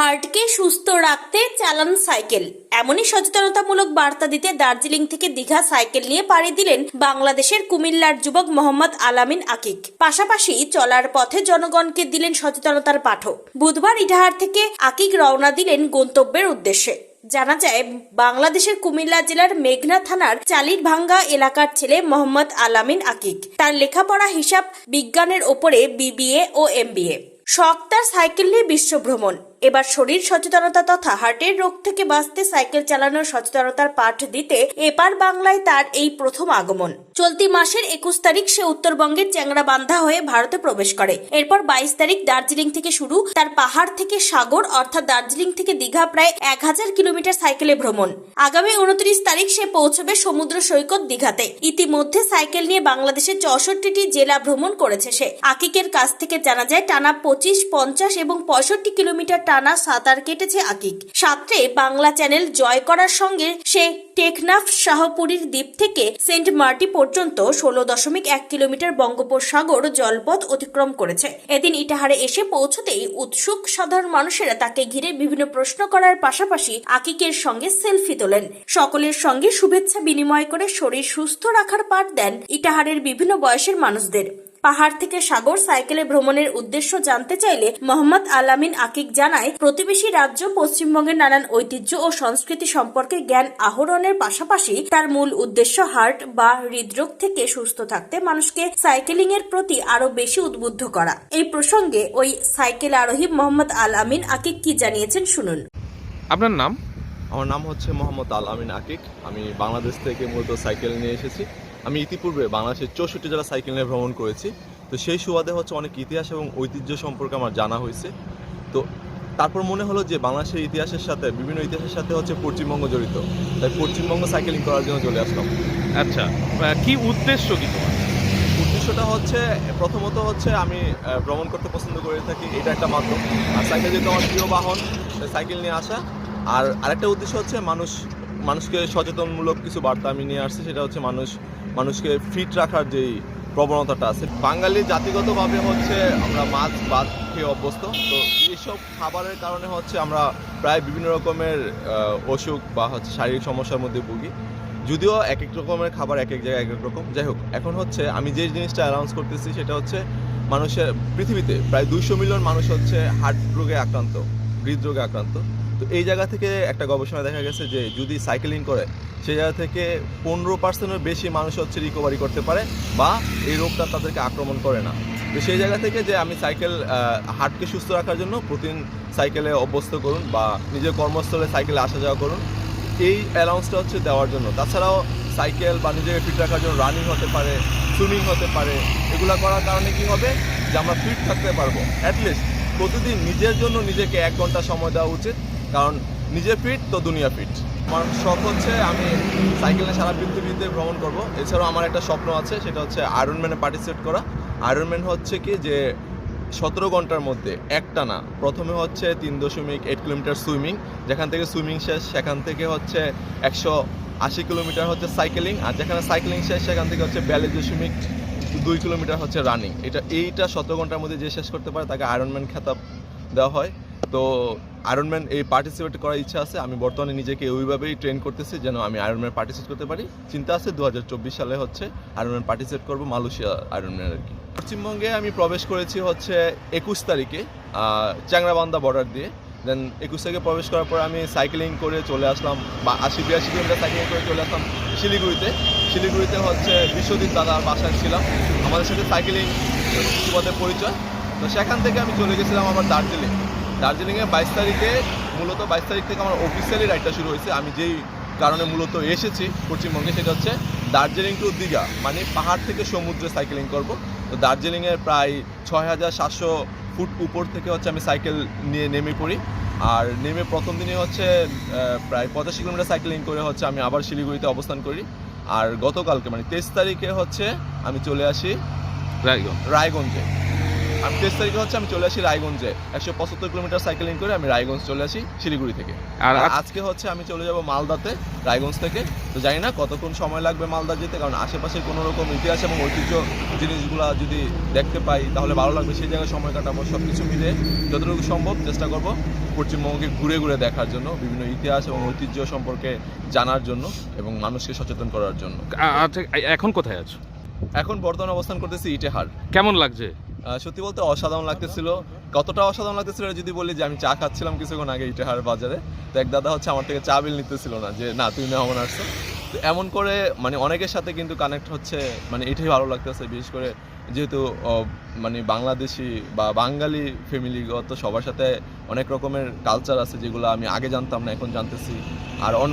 হার্টকে সুস্থ রাখতে চালান সাইকেল। এমনই সচেতনতামূলক বার্তা দিতে দার্জিলিং থেকে দীঘা সাইকেল নিয়ে পাড়ি দিলেন বাংলাদেশের কুমিল্লার যুবক মোহাম্মদ আলামিন আকিক। পাশাপাশি চলার পথে জনগণকে দিলেন সচেতনতার পাঠও বুধবার ইটাহার থেকে আকিক রওনা দিলেন গন্তব্যের উদ্দেশ্যে। জানা যায়, বাংলাদেশের কুমিল্লা জেলার মেঘনা থানার চালির ভাঙ্গা এলাকার ছেলে মোহাম্মদ আলামিন আকিক। তার লেখাপড়া হিসাব বিজ্ঞানের ওপরে বিবিএ ও এমবিএ। শখ তার সাইকেল নিয়ে বিশ্ব ভ্রমণ। এবার শরীর সচেতনতা তথা হার্টের রোগ থেকে বাঁচতে সাইকেল চালানোর সচেতনতার পাঠ দিতে এপার বাংলায় তার এই প্রথম আগমন। চলতি মাসের একুশ তারিখ সে উত্তরবঙ্গের চ্যাংড়াবান্ধা হয়ে ভারতে প্রবেশ করে। এরপর বাইশ তারিখ দার্জিলিং থেকে শুরু, তার পাহাড় থেকে সাগর অর্থাৎ দার্জিলিং থেকে দীঘা প্রায় এক হাজার কিলোমিটার সাইকেলে ভ্রমণ। আগামী উনত্রিশ তারিখ সে পৌঁছবে সমুদ্র সৈকত দীঘাতে। ইতিমধ্যে সাইকেল নিয়ে বাংলাদেশের চৌষট্টিটি জেলা ভ্রমণ করেছে সে। আকিকের কাছ থেকে জানা যায়, টানা পঁচিশ, পঞ্চাশ এবং পঁয়ষট্টি কিলোমিটার টানা সাঁতার কেটেছে আকিক। সাঁতরে বাংলা চ্যানেল জয় করার সঙ্গে সে টেকনাফ শাহপুরীর দ্বীপ থেকে সেন্ট মার্টি পর্যন্ত ষোলো দশমিক এক কিলোমিটার বঙ্গোপসাগর জলপথ অতিক্রম করেছে। এদিন ইটাহারে এসে পৌঁছতেই উৎসুক সাধারণ মানুষেরা তাকে ঘিরে বিভিন্ন প্রশ্ন করার পাশাপাশি আকিকের সঙ্গে সেলফি তোলেন। সকলের সঙ্গে শুভেচ্ছা বিনিময় করে শরীর সুস্থ রাখার পাঠ দেন ইটাহারের বিভিন্ন বয়সের মানুষদের। পাহাড় থেকে সাগর সাইকেলে ভ্রমণের উদ্দেশ্য জানতে চাইলে মোহাম্মদ আলামিন আকিক জানায় প্রতিবেশী রাজ্য পশ্চিমবঙ্গের নানান ঐতিহ্য ও সংস্কৃতি সম্পর্কে জ্ঞান আহরণের পাশাপাশি তার মূল উদ্দেশ্য হার্ট বা হৃদরোগ থেকে সুস্থ থাকতে মানুষকে সাইকেলিং এর প্রতি আরও বেশি উদ্বুদ্ধ করা। এই প্রসঙ্গে ওই সাইকেল আরোহী মোহাম্মদ আল আমিন আকিক কি জানিয়েছেন শুনুন। আপনার নাম? আমার নাম হচ্ছে মোহাম্মদ আল আমিন আকিক। আমি বাংলাদেশ থেকে মূলত সাইকেল নিয়ে এসেছি। আমি ইতিপূর্বে বাংলাদেশের চৌষট্টি জেলা সাইকেল নিয়ে ভ্রমণ করেছি। তো সেই সুবাদে হচ্ছে অনেক ইতিহাস এবং ঐতিহ্য সম্পর্কে আমার জানা হয়েছে। তো তারপর মনে হলো যে বাংলাদেশের ইতিহাসের সাথে বিভিন্ন ইতিহাসের সাথে হচ্ছে পশ্চিমবঙ্গ জড়িত। তাই পশ্চিমবঙ্গ সাইকেলিং করার জন্য চলে আসলাম। আচ্ছা কি উদ্দেশ্য কি তোমার? উদ্দেশ্যটা হচ্ছে প্রথমত হচ্ছে আমি ভ্রমণ করতে পছন্দ করে থাকি এটা একটা মাধ্যম। আর সাইকেল যেহেতু আমার প্রিয় বাহন সাইকেল নিয়ে আসা। আর আরেকটা উদ্দেশ্য হচ্ছে মানুষ মানুষকে সচেতনমূলক কিছু বার্তা আমি নিয়ে আসছি, সেটা হচ্ছে মানুষ, মানুষকে ফিট রাখার যেই প্রবণতাটা আছে। বাঙালি জাতিগতভাবে হচ্ছে আমরা মাছ, ভাত খেয়ে অভ্যস্ত। তো এইসব খাবারের কারণে হচ্ছে আমরা প্রায় বিভিন্ন রকমের অসুখ বা হচ্ছে শারীরিক সমস্যার মধ্যে ভুগি। যদিও এক এক রকমের খাবার এক এক জায়গায় এক এক রকম। যাই হোক, এখন হচ্ছে আমি যে জিনিসটা অ্যানাউন্স করতেছি, সেটা হচ্ছে মানুষের পৃথিবীতে প্রায় দুইশো মিলিয়ন মানুষ হচ্ছে হার্ট রোগে আক্রান্ত, হৃদরোগে আক্রান্ত। এই জায়গা থেকে একটা গবেষণা দেখা গেছে যে যদি সাইকেলিং করে, সেই জায়গা থেকে পনেরো পার্সেন্টের বেশি মানুষ হচ্ছে রিকভারি করতে পারে বা এই রোগটা তাদেরকে আক্রমণ করে না। তো সেই জায়গা থেকে যে আমি সাইকেল হার্টকে সুস্থ রাখার জন্য প্রতিদিন সাইকেলে অভ্যস্ত করুন বা নিজের কর্মস্থলে সাইকেলে আসা যাওয়া করুন। এই অ্যালাউন্সটা হচ্ছে দেওয়ার জন্য। তাছাড়াও সাইকেল বা নিজেকে ফিট রাখার জন্য রানিং হতে পারে সুইমিং হতে পারে, এগুলো করার কারণে কি হবে যে আমরা ফিট থাকতে পারব। অ্যাটলিস্ট প্রতিদিন নিজের জন্য নিজেকে এক ঘণ্টা সময় দেওয়া উচিত। কারণ নিজে ফিট তো দুনিয়া ফিট আমার শখ হচ্ছে আমি সাইকেলে সারা পৃথিবীতে ভ্রমণ করব। এছাড়াও আমার একটা স্বপ্ন আছে, সেটা হচ্ছে আয়রনম্যানে পার্টিসিপেট করা। আয়রনম্যান হচ্ছে কি যে সতেরো ঘণ্টার মধ্যে একটানা, প্রথমে হচ্ছে তিন দশমিক এইট কিলোমিটার সুইমিং, যেখান থেকে সুইমিং শেষ, সেখান থেকে হচ্ছে একশো আশি কিলোমিটার হচ্ছে সাইকেলিং আর যেখানে সাইকেলিং শেষ, সেখান থেকে হচ্ছে বিয়াল্লিশ দশমিক দুই কিলোমিটার হচ্ছে রানিং এটা, এইটা সতেরো ঘণ্টার মধ্যে যে শেষ করতে পারে, তাকে আয়রনম্যান খেতাব দেওয়া হয়। তো আয়রনম্যান এই পার্টিসিপেট করার ইচ্ছা আছে। আমি বর্তমানে নিজেকে ওইভাবেই ট্রেন করতেছি যেন আমি আয়রনম্যান পার্টিসিপেট করতে পারি। চিন্তা আছে দু হাজার চব্বিশ সালে হচ্ছে আয়রনম্যান পার্টিসিপেট করব মালয়েশিয়া আয়রনম্যান আর কি পশ্চিমবঙ্গে আমি প্রবেশ করেছি হচ্ছে একুশ তারিখে আহ, চ্যাংরাবান্ধা বর্ডার দিয়ে। দেন একুশ তারিখে প্রবেশ করার পর আমি সাইকেলিং করে চলে আসলাম বা আশি বিরাশি কিলোমিটার সাইকেলিং করে চলে আসলাম শিলিগুড়িতে। শিলিগুড়িতে হচ্ছে বিশ্বজিৎ দাদার বাসায় ছিলাম। আমাদের সাথে সাইকেলিং পরিচয়। তো সেখান থেকে আমি চলে গেছিলাম আমার দার্জিলিং। দার্জিলিংয়ে বাইশ তারিখে মূলত বাইশ তারিখ থেকে আমার অফিসিয়ালি রাইডটা শুরু হয়েছে। আমি যেই কারণে মূলত এসেছি পশ্চিমবঙ্গে সেটা হচ্ছে দার্জিলিং টু দীঘা মানে পাহাড় থেকে সমুদ্রে সাইকেলিং করব। তো দার্জিলিংয়ের প্রায় ছয় হাজার সাতশো ফুট উপর থেকে হচ্ছে আমি সাইকেল নিয়ে নেমে পড়ি। আর নেমে প্রথম দিনে হচ্ছে প্রায় পঁচাশি কিলোমিটার সাইকেলিং করে হচ্ছে আমি আবার শিলিগুড়িতে অবস্থান করি। আর গতকালকে মানে তেইশ তারিখে হচ্ছে আমি চলে আসি রায়গঞ্জ। রায়গঞ্জে। আমি তেইশ তারিখে হচ্ছে আমি চলে আসি রায়গঞ্জে। একশো পঁচাত্তর কিলোমিটার সাইকেলিং করে আমি রায়গঞ্জ চলে আসি শিলিগুড়ি থেকে। আর আজকে হচ্ছে আমি চলে যাব মালদাতে রায়গঞ্জ থেকে। তো জানি না কতক্ষণ সময় লাগবে মালদা যেতে কারণ আশেপাশে কোনো রকম ইতিহাস এবং ঐতিহ্য জিনিসগুলো যদি দেখতে পাই তাহলে ভালো লাগবে। সেই জায়গায় সময় কাটাবো সব কিছু মিলে যতটুকু সম্ভব চেষ্টা করব পশ্চিমবঙ্গকে ঘুরে ঘুরে দেখার জন্য বিভিন্ন ইতিহাস এবং ঐতিহ্য সম্পর্কে জানার জন্য এবং মানুষকে সচেতন করার জন্য। আচ্ছা এখন কোথায় আছো? এখন বর্তমানে অবস্থান করতেছি ইটেহার। কেমন লাগছে? সত্যি বলতে অসাধারণ লাগতেছিল। কতটা অসাধারণ লাগতেছিল যদি বলি যে আমি চা খাচ্ছিলাম কিছুক্ষণ আগে ইটাহার বাজারে। তো এক দাদা হচ্ছে আমার থেকে চা বিল নিতেছিল না, যে না, তুমি মেহমান আসছো তো এমন করে মানে অনেকের সাথে কিন্তু কানেক্ট হচ্ছে মানে এটাই ভালো লাগতেছে, বিশেষ করে যেহেতু মানে বাংলাদেশি বা বাঙালি ফ্যামিলিগত সবার সাথে অনেক রকমের কালচার আছে যেগুলো আমি আগে জানতাম না, এখন জানতেছি। আর অন,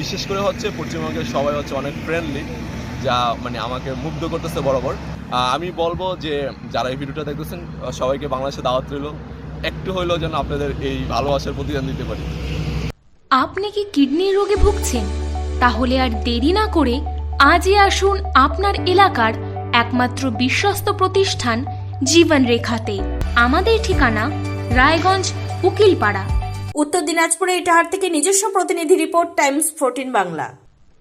বিশেষ করে হচ্ছে পশ্চিমবঙ্গের সবাই হচ্ছে অনেক ফ্রেন্ডলি যা মানে আমাকে মুগ্ধ করতেছে বরাবর। আহ, আমি বলব যে যারা এই ভিডিওটা দেখতেছেন সবাইকে বাংলাদেশে দাওয়াত রইল। একটু হইলেও যেন আপনাদের এই ভালোবাসার প্রতিদান দিতে পারি। আপনি কি কিডনির রোগে ভুগছেন? তাহলে আর দেরি না করে আজই আসুন আপনার এলাকার একমাত্র বিশ্বস্ত প্রতিষ্ঠান জীবন রেখাতে আমাদের ঠিকানা রায়গঞ্জ উকিলপাড়া। উত্তর দিনাজপুরে ইটাহার থেকে নিজস্ব প্রতিনিধি রিপোর্ট টাইমস ফোরটিন বাংলা।